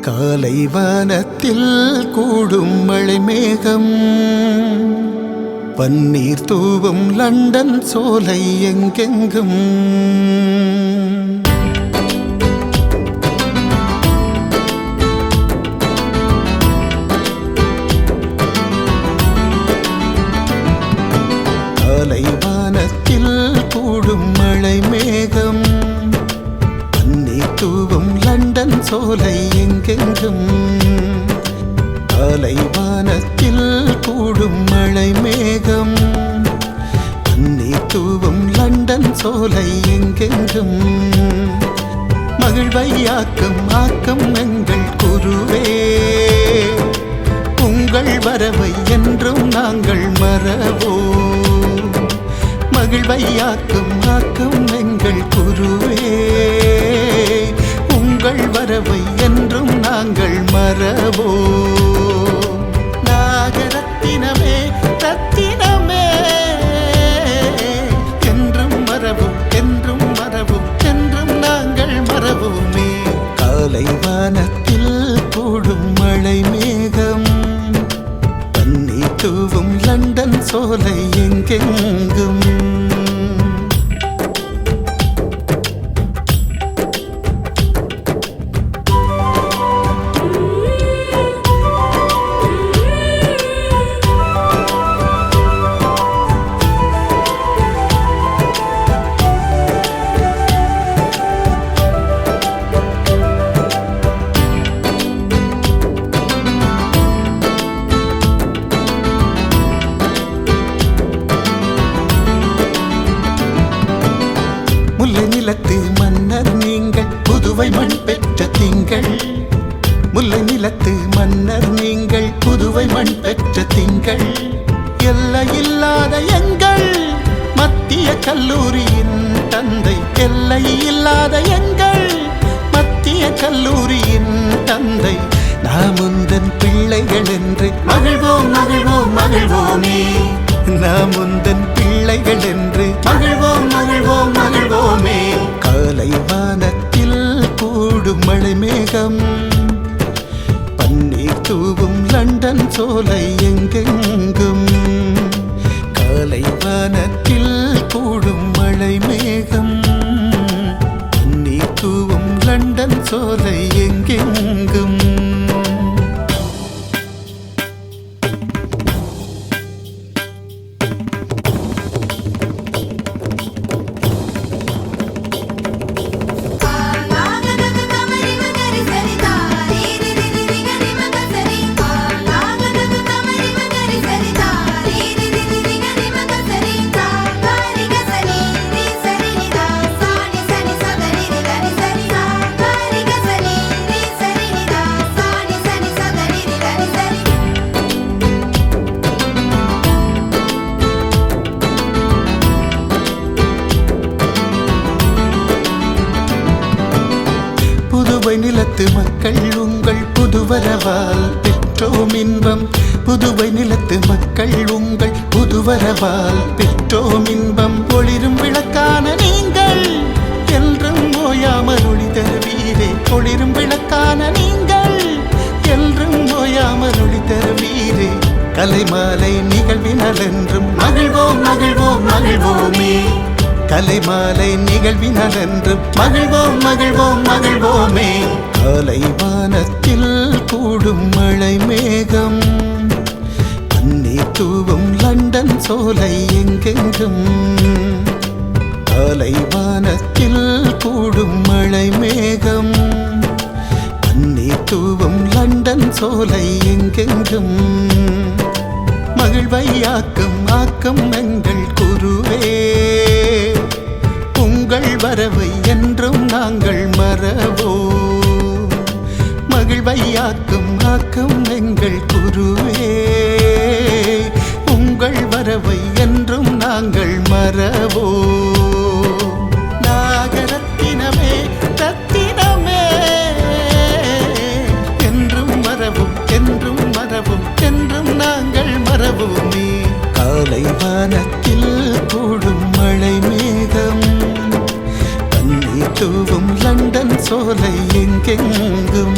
காலை வானத்தில் கூடும் மழை மேகம் பன்னீர் தூவும் லண்டன் சோலை எங்கெங்கும். சோலை எங்கெங்கும் அலைவானத்தில் கூடும் மழை மேகம். பன்னீர் தூவும் லண்டன் சோலை எங்கெங்கும் மகிழ்வை ஆக்கம் ஆக்கம் எங்கள் குருவே. உங்கள் வரவை என்றும் நாங்கள் மறவோ. மகிழ்வை ஆக்கம் ஆக்கும் எங்கள் குருவே. சோலை கல்லூரியின் தந்தை எல்லை இல்லாத எங்கள் மத்திய கல்லூரியின் தந்தை. நாம் உந்தன் பிள்ளைகள் என்று மகிழ்வோம் மகிழ்வோம் மகிழ்வோமே. நாம் உந்தன் பிள்ளைகள் என்று மகிழ்வோம் மகிழ்வோம் மகிழ்வோமே. காலை வானத்தில் கூடும் மழை மேகம் பன்னீர் தூவும் லண்டன் சோலை சோலை புதுவை நிலத்து மக்கள் உங்கள் புதுவரவால் பெற்றோம் இன்பம். புதுவை நிலத்து மக்கள் உங்கள் புதுவரவால் பெற்றோம் இன்பம். ஒளிரும் விளக்கான நீங்கள் என்றும் ஓயாமல் ஒளி தருவீரே. ஒளிரும் விளக்கான நீங்கள் என்றும் ஓயாமல் ஒளி தருவீரே. கலைமாலை நிகழ்வினால் என்றும் மகிழ்வோம் மகிழ்வோம் மகிழ்வோமே. கலைமாலை நிகழ்வினால் என்று மகிழ்வோம் மகிழ்வோம் மகிழ்வோமே. கலைவானத்தில் கூடும் மழை மேகம். பன்னீர் தூவும் லண்டன் சோலை எங்கெங்கும். கலைவானத்தில் கூடும் மழை மேகம். பன்னீர் தூவும் லண்டன் சோலை எங்கெங்கும். மகிழ்வையாக்கும் ஆக்கம் எங்கள் குருவே. மறவை என்றும் நாங்கள் மறவோ மகிழ்வையாக்கும் ஆக்கும் எங்கள் குருவே. சோலை எங்கெங்கும்